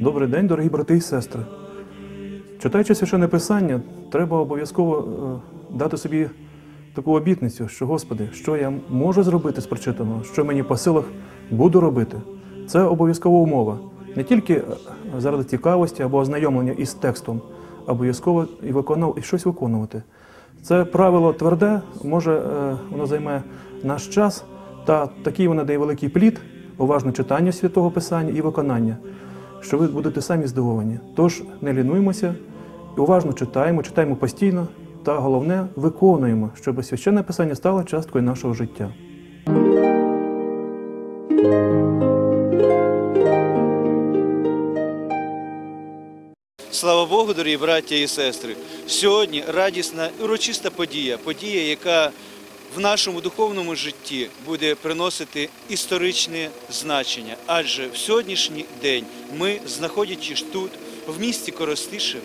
Добрий день, дорогі брати і сестри. Читаючи священне писання, треба обов'язково е, дати собі таку обітницю, що Господи, що я можу зробити з прочитаного, що мені по силах буду робити. Це обов'язкова умова. Не тільки е, заради цікавості або ознайомлення із текстом, обов'язково і виконав і щось виконувати. Це правило тверде, може, е, воно займе наш час, та такий воно дає великий плід, уважне читання святого Писання і виконання що ви будете самі здивовані. Тож не лінуємося, уважно читаємо, читаємо постійно, та головне виконуємо, щоб священне писання стало часткою нашого життя. Богу, дорогі браття і сестри. Сьогодні радісна урочиста подія, подія, яка в нашому духовному житті буде приносити історичне значення. Адже в сьогоднішній день ми, знаходячись тут, в місті Коростишеві,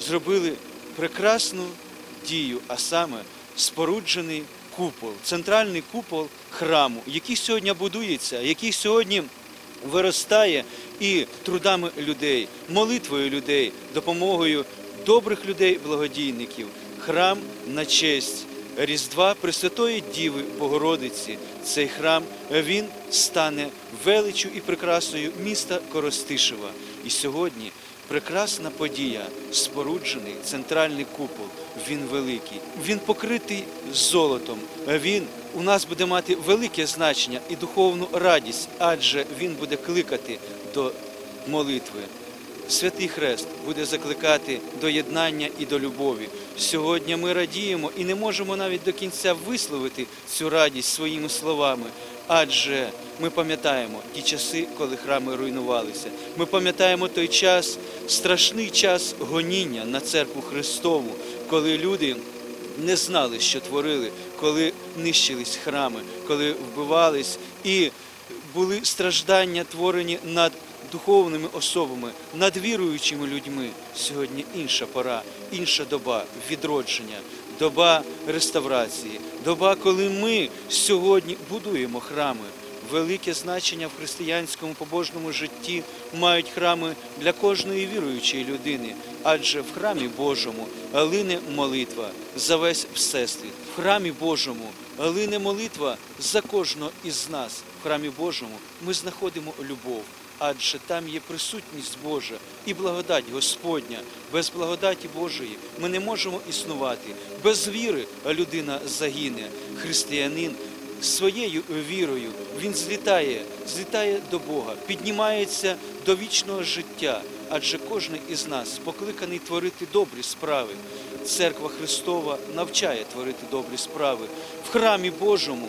зробили прекрасну дію, а саме споруджений купол, центральний купол храму, який сьогодні будується, який сьогодні виростає і трудами людей, молитвою людей, допомогою добрих людей, благодійників. Храм на честь Різдва Пресвятої Діви Богородиці. Цей храм він стане величю і прикрасою міста Коростишева. І сьогодні прекрасна подія, споруджений центральний купол. Він великий, він покритий золотом. Він у нас буде мати велике значення і духовну радість, адже він буде кликати до молитви. Святий Хрест буде закликати до єднання і до любові. Сьогодні ми радіємо і не можемо навіть до кінця висловити цю радість своїми словами, адже ми пам'ятаємо ті часи, коли храми руйнувалися. Ми пам'ятаємо той час, страшний час гоніння на церкву Христову, коли люди не знали, що творили, коли нищились храми, коли вбивались і були страждання творені над духовними особами, над віруючими людьми. Сьогодні інша пора, інша доба відродження, доба реставрації, доба, коли ми сьогодні будуємо храми. Велике значення в християнському побожному житті мають храми для кожної віруючої людини, адже в храмі Божому лине молитва за весь всесвіт. В храмі Божому лине молитва за кожного із нас. В храмі Божому ми знаходимо любов, адже там є присутність Божа і благодать Господня. Без благодаті Божої ми не можемо існувати. Без віри людина загине. Християнин своєю вірою він злітає, злітає до Бога, піднімається до вічного життя, адже кожен із нас покликаний творити добрі справи. Церква Христова навчає творити добрі справи. В храмі Божому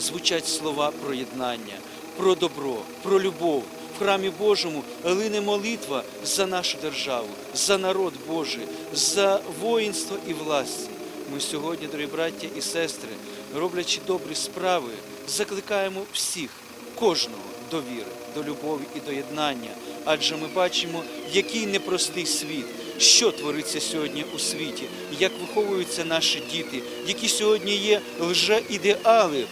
звучать слова про єднання, про добро, про любов. В храмі Божому лине молитва за нашу державу, за народ Божий, за воїнство і власті. Ми сьогодні, дорогі браття і сестри, роблячи добрі справи, закликаємо всіх, кожного до віри, до любові і до єднання. Адже ми бачимо, який непростий світ, що твориться сьогодні у світі, як виховуються наші діти, які сьогодні є лже-ідеали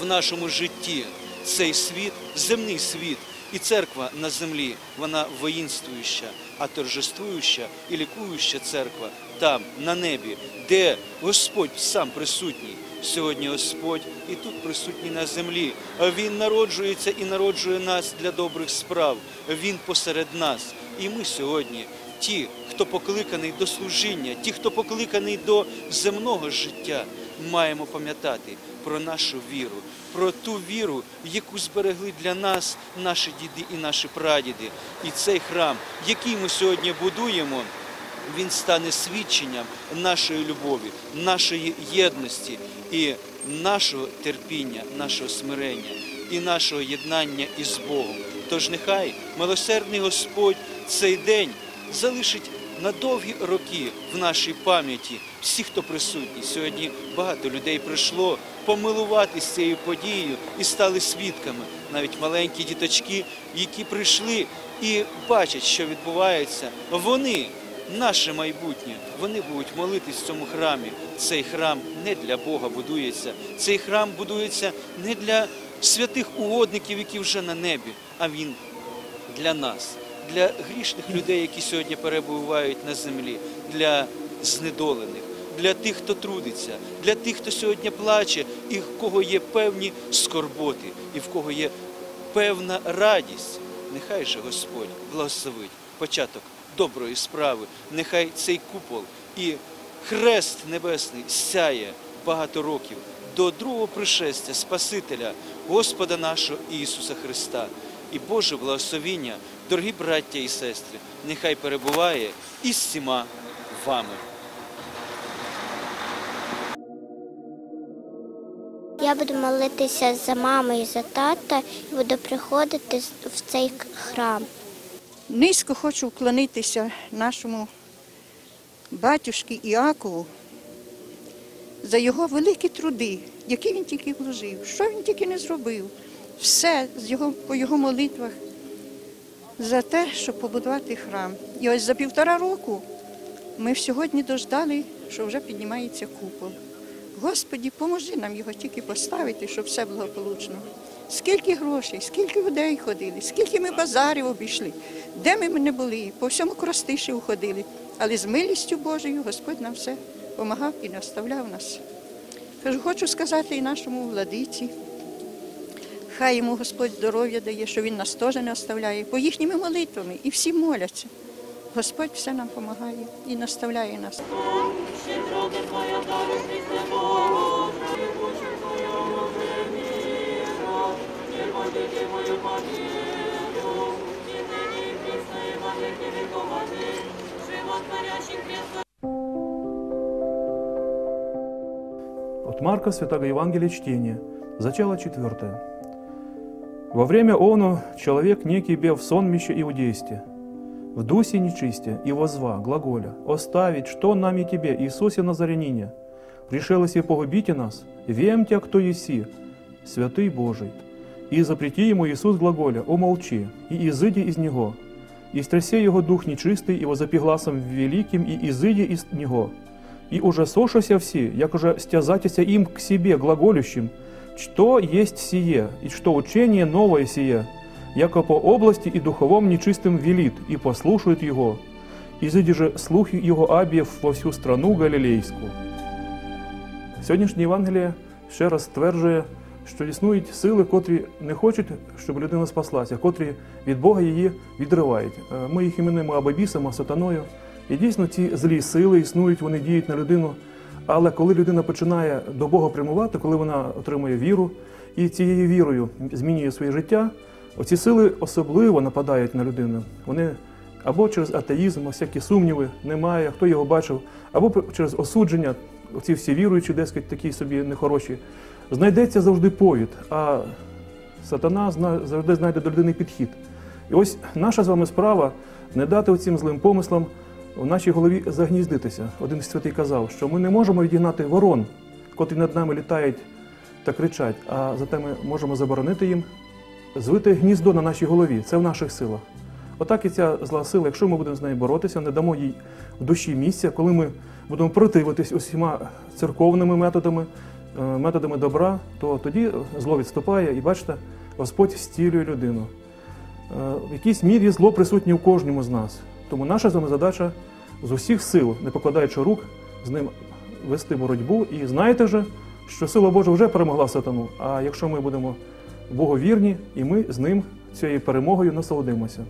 в нашому житті. Цей світ, земний світ. І церква на землі, вона воїнствуюча, а торжествуюча і лікуюча церква там, на небі, де Господь сам присутній. Сьогодні Господь і тут присутній на землі. Він народжується і народжує нас для добрих справ. Він посеред нас. І ми сьогодні, ті, хто покликаний до служіння, ті, хто покликаний до земного життя, маємо пам'ятати про нашу віру, про ту віру, яку зберегли для нас наші діди і наші прадіди. І цей храм, який ми сьогодні будуємо, він стане свідченням нашої любові, нашої єдності і нашого терпіння, нашого смирення і нашого єднання із Богом. Тож нехай милосердний Господь цей день залишить на довгі роки в нашій пам'яті всі, хто присутні. Сьогодні багато людей прийшло помилуватися цією подією і стали свідками. Навіть маленькі діточки, які прийшли і бачать, що відбувається, вони наше майбутнє. Вони будуть молитись в цьому храмі. Цей храм не для Бога будується. Цей храм будується не для святих угодників, які вже на небі, а він для нас, для грішних людей, які сьогодні перебувають на землі, для знедолених, для тих, хто трудиться, для тих, хто сьогодні плаче, і в кого є певні скорботи, і в кого є певна радість. Нехай же Господь благословить початок доброї справи. Нехай цей купол і хрест небесний сяє багато років до другого пришестя Спасителя, Господа нашого Ісуса Христа. І Боже благословіння, дорогі браття і сестри, нехай перебуває із всіма вами. Я буду молитися за маму і за тата і буду приходити в цей храм. Низько хочу вклонитися нашому батюшки Іакову за його великі труди, які він тільки вложив, що він тільки не зробив. Все його, по його молитвах за те, щоб побудувати храм. І ось за півтора року ми сьогодні дождали, що вже піднімається купол. Господі, поможи нам його тільки поставити, щоб все благополучно. Скільки грошей, скільки людей ходили, скільки ми базарів обійшли, де ми не були, по всьому кростиші уходили. Але з милістю Божою Господь нам все допомагав і наставляв нас. Хочу сказати і нашому владиці. Хай йому Господь здоров'я дає, що він нас теж не оставляє, бо їхніми молитвами і всі моляться. Господь все нам допомагає і наставляє нас. От Марка Святого Евангелия чтение, зачало четвертое. Во время оно человек некий бев в сонмище иудейсте, в дусе нечисте, и возва, глаголя, оставить, что нами тебе, Иисусе Назарянине, пришелося погубите нас, вем тебя, кто еси, святый Божий. И запрети ему Иисус глаголя, умолчи, и изыди из него, и стрясе его дух нечистый, и возопи гласом великим, и изыди из него, и ужасошися все, як уже стязатися им к себе глаголющим, что есть сие, и что учение новое сие, яко по области и духовом нечистым велит, и послушают его, изыди же слухи его абиев во всю страну Галилейскую. Сьогоднішнє Євангеліє ще раз стверджує, що існують сили, котрі не хочуть, щоб людина спаслася, котрі від Бога її відривають. Е, Ми їх іменуємо або бісом, або сатаною. І дійсно ці злі сили існують, вони діють на людину. Але коли людина починає до Бога прямувати, коли вона отримує віру і цією вірою змінює своє життя, оці сили особливо нападають на людину. Вони або через атеїзм, всякі сумніви, немає, хто його бачив, або через осудження, оці всі віруючі, дескать, такі собі нехороші, знайдеться завжди повід, а сатана завжди знайде до людини підхід. І ось наша з вами справа не дати оцим злим помислам в нашій голові загніздитися. Один з святий казав, що ми не можемо відігнати ворон, котрі над нами літають та кричать, а зате ми можемо заборонити їм звити гніздо на нашій голові. Це в наших силах. Отак і ця зла сила, якщо ми будемо з нею боротися, не дамо їй в душі місця, коли ми будемо противитись усіма церковними методами, методами добра, то тоді зло відступає, і бачите, Господь зцілює людину. Е, В якійсь мірі зло присутнє у кожному з нас. Тому наша з вами задача з усіх сил, не покладаючи рук, з ним вести боротьбу. І знаєте же, що сила Божа вже перемогла сатану. А якщо ми будемо Богу вірні, і ми з ним цією перемогою насолодимося.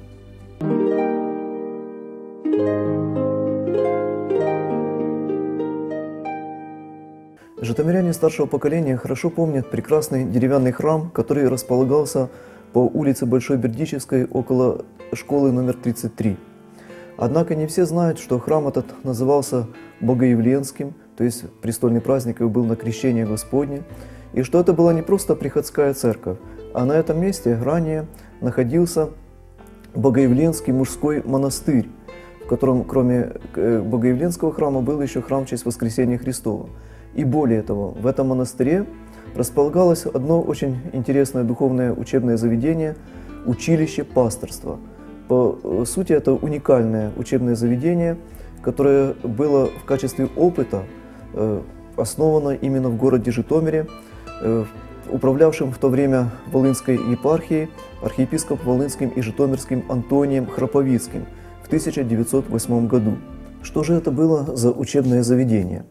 Житомиряне старшего поколения хорошо помнят прекрасный деревянный храм, который располагался по улице Большой Бердичевской около школы номер 33. Однако не все знают, что храм этот назывался Богоявленским, то есть престольный праздник его был на крещение Господне, и что это была не просто приходская церковь, а на этом месте ранее находился Богоявленский мужской монастырь, в котором кроме э, Богоявленского храма был еще храм в честь Воскресения Христова. И более того, в этом монастыре располагалось одно очень интересное духовное учебное заведение – училище пасторства. По э, сути, это уникальное учебное заведение, которое было в качестве опыта э, основано именно в городе Житомире, э, управлявшим в то время Волынской епархией архиепископ Волынским и Житомирским Антонием Храповицким в 1908 году. Что же это было за учебное заведение?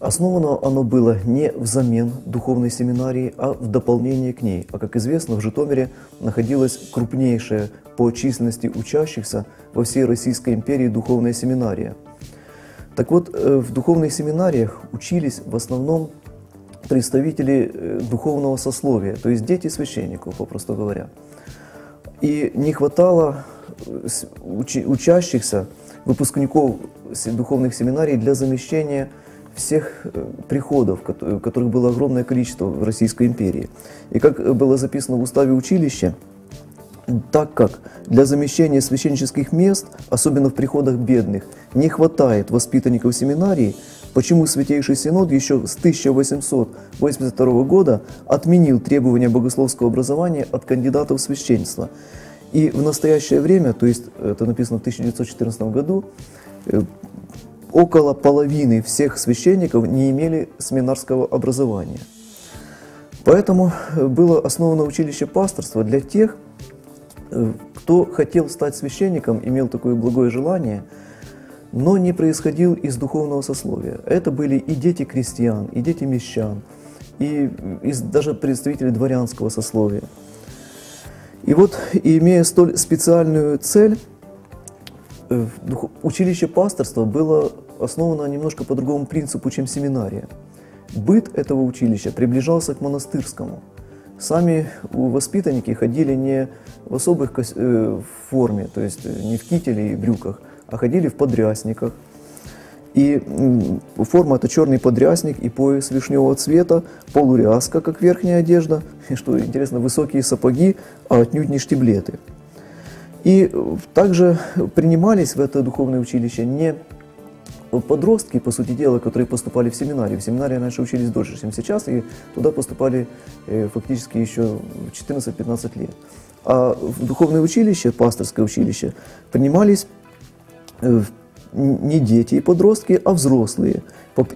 Основано оно было не взамен духовной семинарии, а в дополнение к ней. А как известно, в Житомире находилась крупнейшая по численности учащихся во всей Российской империи духовная семинария. Так вот, э, в духовных семинариях учились в основном представители э, духовного сословия, то есть дети священников, попросту говоря. И не хватало э, учащихся, выпускников духовных семинарий для замещения всех э, приходов, кото- которых было огромное количество в Российской империи. И как э, было записано в уставе училища, так как для замещения священнических мест, особенно в приходах бедных, не хватает воспитанников семинарии, почему Святейший Синод еще с 1882 года отменил требования богословского образования от кандидатов в священство. И в настоящее время, то есть это написано в 1914 году, э, около половины всех священников не имели семинарского образования. Поэтому э, было основано училище пасторства для тех, э, кто хотел стать священником, имел такое благое желание, но не происходил из духовного сословия. Это были и дети крестьян, и дети мещан, и из даже представители дворянского сословия. И вот, имея столь специальную цель, училище пасторства было основано немножко по другому принципу, чем семинария. Быт этого училища приближался к монастырскому. Сами воспитанники ходили не в особых э, форме, то есть э, не в кителе и брюках, а ходили в подрясниках. И форма это черный подрясник и пояс вишневого цвета, полуряска, как верхняя одежда, и, что интересно, высокие сапоги, а отнюдь не штиблеты. И э, также принимались в это духовное училище не подростки, по сути дела, которые поступали в семинарию. В семинарии раньше учились дольше, чем сейчас, и туда поступали э, фактически еще в 14-15 лет. А в духовное училище, пасторское училище, принимались э, не дети и подростки, а взрослые.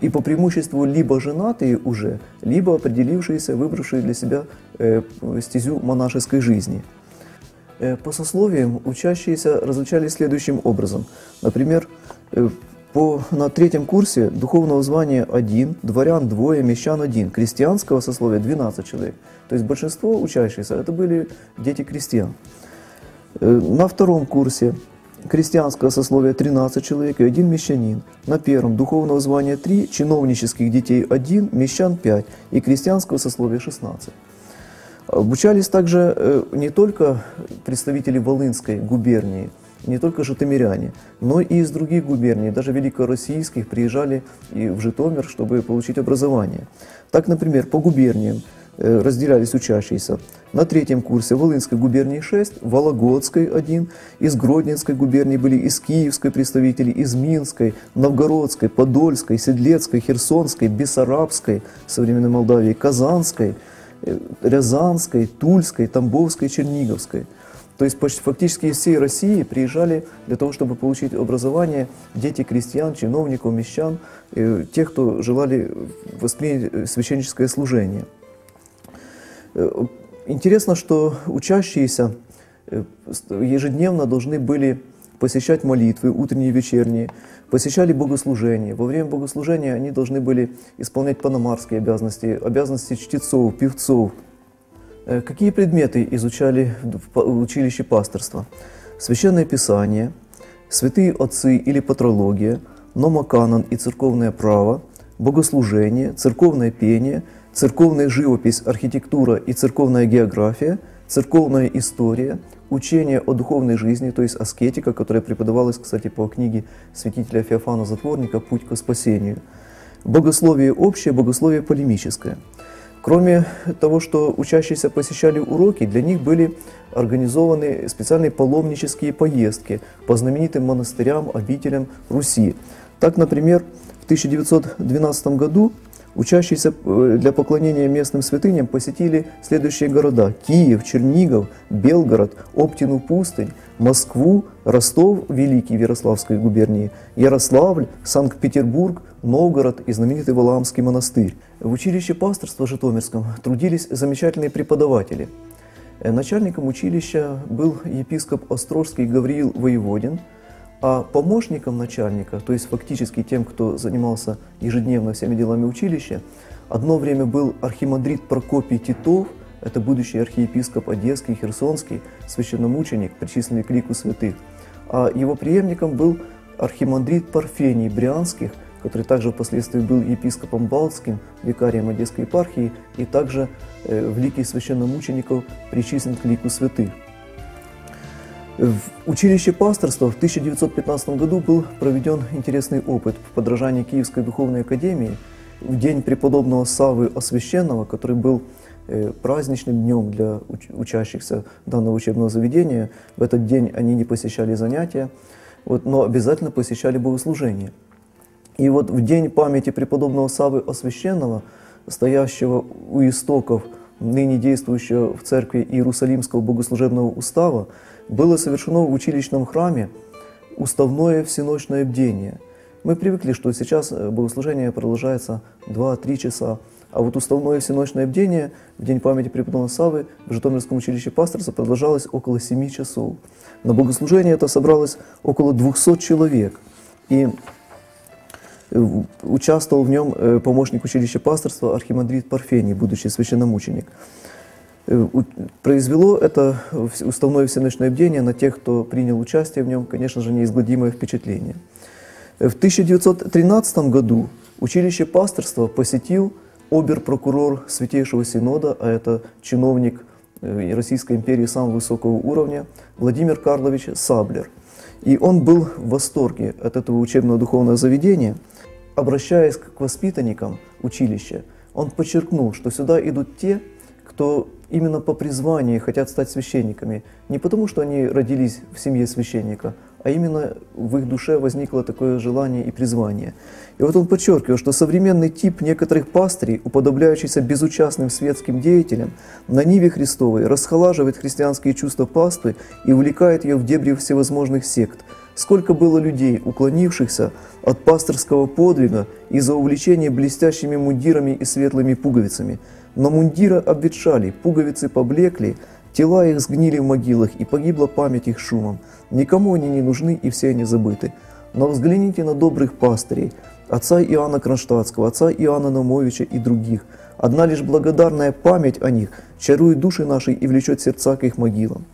И по преимуществу либо женатые уже, либо определившиеся, выбравшие для себя э, стезю монашеской жизни. Э, По сословиям учащиеся различались следующим образом. Например, э, по, на третьем курсе духовного звания один, дворян двое, мещан один, крестьянского сословия 12 человек. То есть большинство учащихся это были дети крестьян. Э, На втором курсе крестьянского сословия 13 человек и один мещанин. На первом духовного звания 3, чиновнических детей 1, мещан 5 и крестьянского сословия 16. Обучались также э, не только представители Волынской губернии, не только житомиряне, но и из других губерний, даже великороссийских, приезжали и в Житомир, чтобы получить образование. Так, например, по губерниям э, разделялись учащиеся. На третьем курсе Волынской губернии 6, Вологодской 1, из Гродненской губернии были из Киевской представители, из Минской, Новгородской, Подольской, Седлецкой, Херсонской, Бессарабской, современной Молдавии, Казанской, Рязанской, Тульской, Тамбовской, Черниговской. То есть почти фактически из всей России приезжали для того, чтобы получить образование дети крестьян, чиновников, мещан, э, тех, кто желали воспринять э, священническое служение. Э, Интересно, что учащиеся э, ежедневно должны были посещать молитвы утренние и вечерние, посещали богослужения. Во время богослужения они должны были исполнять паномарские обязанности, обязанности чтецов, певцов. Э, Какие предметы изучали в училище пасторства? Священное Писание, святые отцы или патрология, номоканон и церковное право, богослужение, церковное пение, церковная живопись, архитектура и церковная география, церковная история, учение о духовной жизни, то есть аскетика, которая преподавалась, кстати, по книге святителя Феофана Затворника «Путь к спасению», богословие общее, богословие полемическое. Кроме того, что учащиеся посещали уроки, для них были организованы специальные паломнические поездки по знаменитым монастырям, обителям Руси. Так, например, в 1912 году Учащиеся э, для поклонения местным святыням посетили следующие города – Киев, Чернигов, Белгород, Оптину пустынь, Москву, Ростов Великий Ярославской губернии, Ярославль, Санкт-Петербург, Новгород и знаменитый Валаамский монастырь. В училище пасторства Житомирском трудились замечательные преподаватели. Э, Начальником училища был епископ Острожский Гавриил Воеводин, а помощником начальника, то есть фактически тем, кто занимался ежедневно всеми делами училища, одно время был архимандрит Прокопий Титов, это будущий архиепископ Одесский, Херсонский, священномученик, причисленный к лику святых. А его преемником был архимандрит Парфений Брянских, который также впоследствии был епископом Балтским, викарием Одесской епархии и также э, в лике священномучеников причислен к лику святых. В училище пасторства в 1915 году был проведен интересный опыт в подражании Киевской духовной академии в день преподобного Савы Освященного, который был э, праздничным днем для уч- учащихся данного учебного заведения. В этот день они не посещали занятия, вот, но обязательно посещали богослужение. И вот в день памяти преподобного Савы Освященного, стоящего у истоков ныне действующего в церкви Иерусалимского богослужебного устава, было совершено в училищном храме уставное всеночное бдение. Мы привыкли, что сейчас э, богослужение продолжается 2-3 часа, а вот уставное всеночное бдение в день памяти преподобного Савы в Житомирском училище пасторства продолжалось около 7 часов. На богослужение это собралось около 200 человек. И э, участвовал в нем э, помощник училища пасторства архимандрит Парфений, будущий священномученик. Э, Произвело это уставное всеночное бдение на тех, кто принял участие в нем, конечно же, неизгладимое впечатление. Э, В 1913 году училище пасторства посетил обер-прокурор Святейшего Синода, а это чиновник э, Российской империи самого высокого уровня, Владимир Карлович Саблер. И он был в восторге от этого учебного духовного заведения. Обращаясь к воспитанникам училища, он подчеркнул, что сюда идут те, кто именно по призванию хотят стать священниками. Не потому, что они родились в семье священника, а именно в их душе возникло такое желание и призвание. И вот он подчеркивал, что современный тип некоторых пастырей, уподобляющийся безучастным светским деятелям, на ниве Христовой расхолаживает христианские чувства паствы и увлекает ее в дебри всевозможных сект. Сколько было людей, уклонившихся от пасторского подвига из-за увлечения блестящими мундирами и светлыми пуговицами. Но мундиры обветшали, пуговицы поблекли, тела их сгнили в могилах, и погибла память их шумом. Никому они не нужны, и все они забыты. Но взгляните на добрых пастырей, отца Иоанна Кронштадтского, отца Иоанна Намовича и других. Одна лишь благодарная память о них чарует души наши и влечет сердца к их могилам.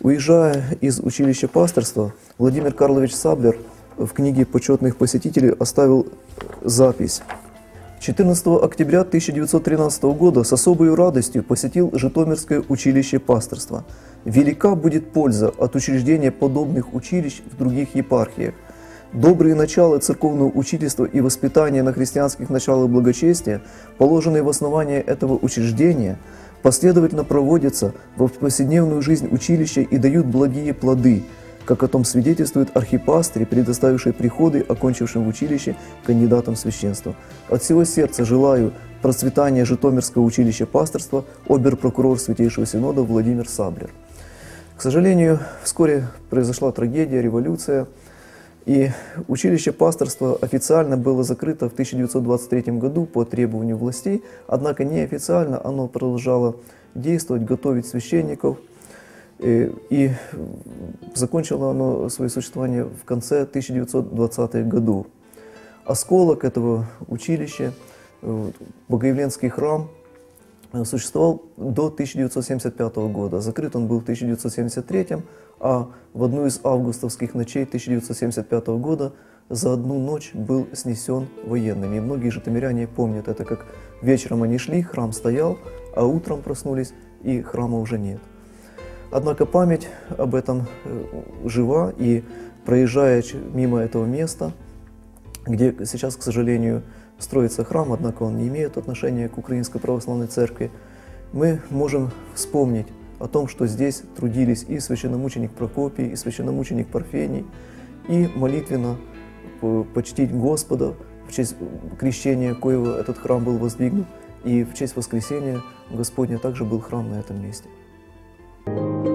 Уезжая из училища пасторства, Владимир Карлович Саблер в книге почетных посетителей оставил запись. 14 октября 1913 года с особой радостью посетил Житомирское училище пасторства. Велика будет польза от учреждения подобных училищ в других епархиях. Добрые начала церковного учительства и воспитания на христианских началах благочестия, положенные в основание этого учреждения, последовательно проводятся в повседневную жизнь училища и дают благие плоды, как о том свидетельствует архипастырь, предоставивший приходы, окончившим в училище кандидатам в священство. От всего сердца желаю процветания Житомирского училища пасторства, обер-прокурор Святейшего Синода Владимир Саблер. К сожалению, вскоре произошла трагедия, революция, и училище пасторства официально было закрыто в 1923 году по требованию властей, однако неофициально оно продолжало действовать, готовить священников. Э, И закончило оно свое существование в конце 1920-х годов. Осколок этого училища, э, Богоявленский храм, э, существовал до 1975 года. Закрыт он был в 1973, а в одну из августовских ночей 1975 года за одну ночь был снесен военными. И многие житомиряне помнят это, как вечером они шли, храм стоял, а утром проснулись, и храма уже нет. Однако память об этом э, жива, и проезжая мимо этого места, где сейчас, к сожалению, строится храм, однако он не имеет отношения к Украинской Православной Церкви, мы можем вспомнить о том, что здесь трудились и священномученик Прокопий, и священномученик Парфений, и молитвенно по- почтить Господа в честь крещения коего этот храм был воздвигнут, и в честь воскресения Господня также был храм на этом месте. Thank you.